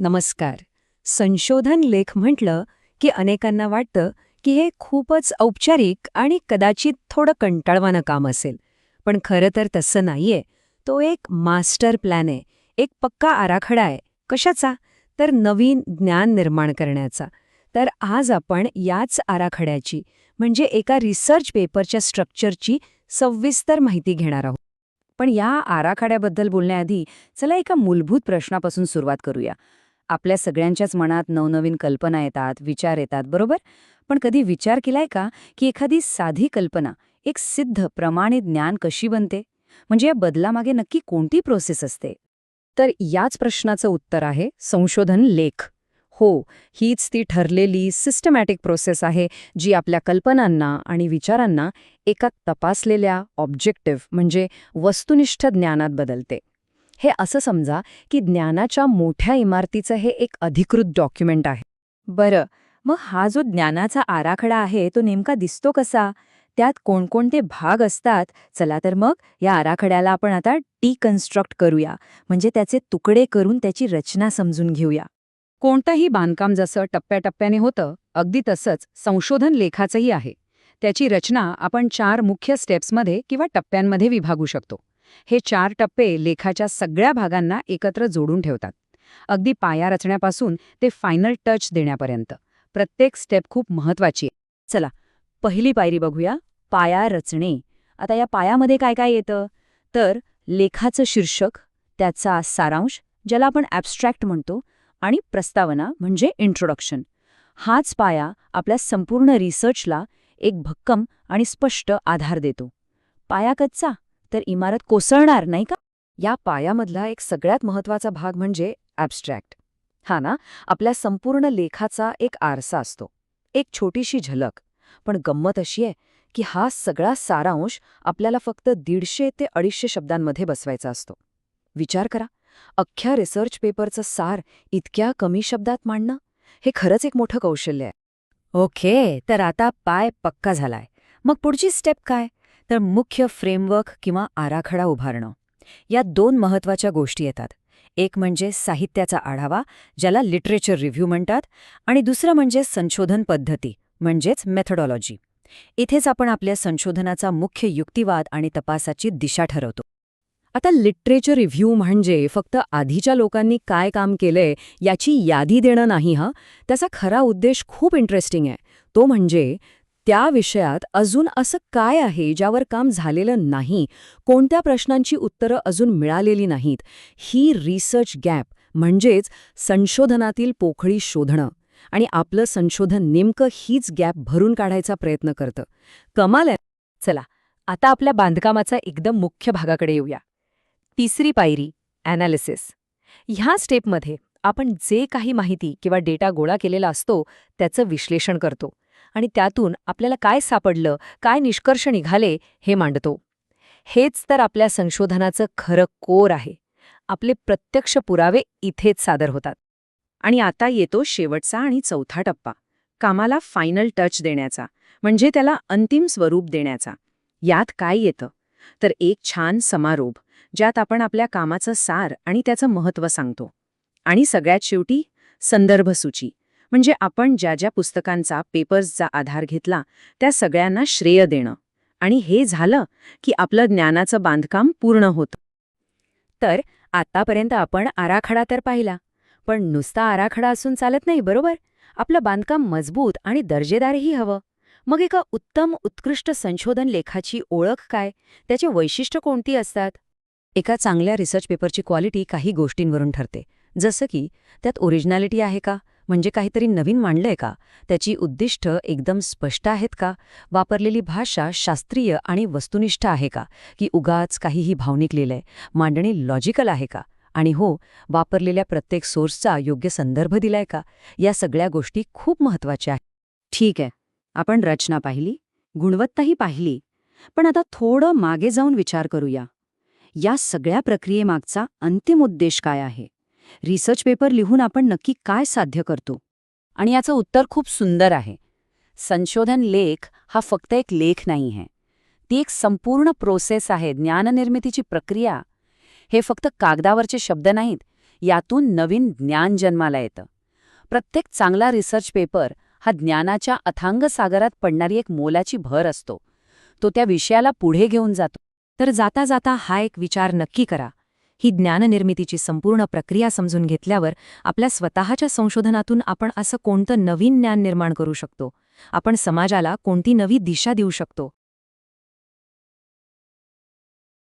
नमस्कार. संशोधन लेख म्हटलं की अनेकांना वाटतं की हे खूपच औपचारिक आणि कदाचित थोडं कंटाळवानं काम असेल. पण खरं तर तसं नाहीये. तो एक मास्टर प्लॅन आहे. एक पक्का आराखडा आहे. कशाचा? तर नवीन ज्ञान निर्माण करण्याचा. तर आज आपण याच आराखड्याची म्हणजे एका रिसर्च पेपरच्या स्ट्रक्चरची सविस्तर माहिती घेणार आहोत. पण या आराखड्याबद्दल बोलण्याआधी चला एका मूलभूत प्रश्नापासून सुरुवात करूया. आपल्या सगळ्यांच्याच मनात नवनवीन कल्पना येतात विचार येतात बरोबर? पण कधी विचार केलाय का की एखादी साधी कल्पना एक सिद्ध प्रमाणित ज्ञान कशी बनते? म्हणजे या बदलामागे नक्की कोणती प्रोसेस असते? तर याच प्रश्नाचं उत्तर आहे संशोधन लेख. हो हीच ती ठरलेली सिस्टमॅटिक प्रोसेस आहे जी आपल्या कल्पनांना आणि विचारांना एका तपासलेल्या ऑब्जेक्टिव्ह म्हणजे वस्तुनिष्ठ ज्ञानात बदलते. हे असं समजा की ज्ञानाच्या मोठ्या इमारतीचं हे एक अधिकृत डॉक्युमेंट आहे. बरं मग हा जो ज्ञानाचा आराखडा आहे तो नेमका दिसतो कसा? त्यात कोणकोणते भाग असतात? चला तर मग या आराखड्याला आपण आता डिकन्स्ट्रक्ट करूया. म्हणजे त्याचे तुकडे करून त्याची रचना समजून घेऊया. कोणतंही बांधकाम जसं टप्प्याटप्प्याने होतं अगदी तसंच संशोधन लेखाचंही आहे. त्याची रचना आपण चार मुख्य स्टेप्समध्ये किंवा टप्प्यांमध्ये विभागू शकतो. हे चार टप्पे लेखाच्या सगळ्या भागांना एकत्र जोडून ठेवतात. अगदी पाया रचण्यापासून ते फायनल टच देण्यापर्यंत. प्रत्येक स्टेप खूप महत्वाची आहे. चला पहिली पायरी बघूया. पाया रचणे. आता या पायामध्ये काय काय येतं? तर लेखाचं शीर्षक त्याचा सारांश ज्याला आपण ॲबस्ट्रॅक्ट म्हणतो आणि प्रस्तावना म्हणजे इंट्रोडक्शन हाच पाया आपल्या संपूर्ण रिसर्चला एक भक्कम आणि स्पष्ट आधार देतो. पाया कच्चा. तर इमारत कोसळणार नाही का? या पायामधला एक सगळ्यात महत्त्वाचा भाग म्हणजे ॲबस्ट्रॅक्ट हा ना? आपल्या संपूर्ण लेखाचा एक आरसा असतो. एक छोटीशी झलक. पण गंमत अशी आहे की हा सगळा सारांश आपल्याला फक्त दीडशे ते अडीचशे शब्दांमध्ये बसवायचा असतो. विचार करा अख्ख्या रिसर्च पेपरचं सार इतक्या कमी शब्दात मांडणं? हे खरंच एक मोठं कौशल्य आहे. ओके तर आता पाय पक्का झालाय. मग पुढची स्टेप काय? तर मुख्य फ्रेमवर्क किंवा आराखडा उभारणं. यात दोन महत्त्वाच्या गोष्टी येतात. एक म्हणजे साहित्याचा आढावा ज्याला लिटरेचर रिव्ह्यू म्हणतात आणि दुसरं म्हणजे संशोधन पद्धती म्हणजेच मेथडॉलॉजी इथेच आपण आपल्या संशोधनाचा मुख्य युक्तिवाद आणि तपासाची दिशा ठरवतो. आता लिटरेचर रिव्ह्यू म्हणजे फक्त आधीच्या लोकांनी काय काम केलंय याची यादी देणं नाही हा? त्याचा खरा उद्देश खूप इंटरेस्टिंग आहे. तो म्हणजे त्या विषयात अजून असं काय आहे ज्यावर काम झालेलं नाही? कोणत्या प्रश्नांची उत्तरं अजून मिळालेली नाहीत? ही रिसर्च गॅप म्हणजेच संशोधनातील पोखळी शोधणं. आणि आपलं संशोधन नेमकं हीच गॅप भरून काढायचा प्रयत्न करतं. कमाल आहे. चला आता आपल्या बांधकामाचा एकदम मुख्य भागाकडे येऊया. तिसरी पायरी ॲनालिसिस ह्या स्टेपमध्ये आपण जे काही माहिती किंवा डेटा गोळा केलेला असतो त्याचं विश्लेषण करतो. आणि त्यातून आपल्याला काय सापडलं काय निष्कर्ष निघाले हे मांडतो. हेच तर आपल्या संशोधनाचं खरं कोर आहे. आपले प्रत्यक्ष पुरावे इथेच सादर होतात. आणि आता येतो शेवटचा आणि चौथा टप्पा कामाला फायनल टच देण्याचा म्हणजे त्याला अंतिम स्वरूप देण्याचा. यात काय येतं? तर एक छान समारोप ज्यात आपण आपल्या कामाचं सार आणि त्याचं महत्त्व सांगतो. आणि सगळ्यात शेवटी संदर्भसूची म्हणजे आपण ज्या ज्या पुस्तकांचा पेपर्सचा आधार घेतला त्या सगळ्यांना श्रेय देणं. आणि हे झालं की आपलं ज्ञानाचं बांधकाम पूर्ण होतं. तर आतापर्यंत आपण आराखडा तर पाहिला पण नुसता आराखडा असून चालत नाही बरोबर? आपलं बांधकाम मजबूत आणि दर्जेदारही हवं. मग एका उत्तम उत्कृष्ट संशोधन लेखाची ओळख काय? त्याचे वैशिष्ट्य कोणती असतात? एका चांगल्या रिसर्च पेपरची क्वालिटी काही गोष्टींवरून ठरते. जसं की त्यात ओरिजिनॅलिटी आहे का? म्हणजे काहीतरी नवीन मांडलंय का? त्याची उद्दिष्ट एकदम स्पष्ट आहेत का? वापरलेली भाषा शास्त्रीय आणि वस्तुनिष्ठ आहे का? की उगाच काहीही भावनिक लिहिलंय? मांडणी लॉजिकल आहे का? आणि हो वापरलेल्या प्रत्येक सोर्सचा योग्य संदर्भ दिलाय का? या सगळ्या गोष्टी खूप महत्त्वाच्या आहेत. ठीक आहे. आपण रचना पाहिली गुणवत्ताही पाहिली. पण आता थोडं मागे जाऊन विचार करूया. या सगळ्या प्रक्रियेमागचा अंतिम उद्देश काय आहे? रिसर्च पेपर लिहून आपण नक्की काय साध्य करतो? आणि याचं उत्तर खूप सुंदर आहे. संशोधन लेख हा फक्त एक लेख नाही आहे. ती एक संपूर्ण प्रोसेस आहे ज्ञाननिर्मितीची प्रक्रिया. हे फक्त कागदावरचे शब्द नाहीत यातून नवीन ज्ञान जन्माला येतं. प्रत्येक चांगला रिसर्च पेपर हा ज्ञानाच्या अथांग सागरात पडणारी एक मोलाची भर असतो. तो त्या विषयाला पुढे घेऊन जातो. तर जाता जाता हा एक विचार नक्की करा. ही ज्ञाननिर्मितीची संपूर्ण प्रक्रिया समजून घेतल्यावर आपल्या स्वतःच्या संशोधनातून आपण असं कोणतं नवीन ज्ञान निर्माण करू शकतो? आपण समाजाला कोणती नवी दिशा देऊ शकतो?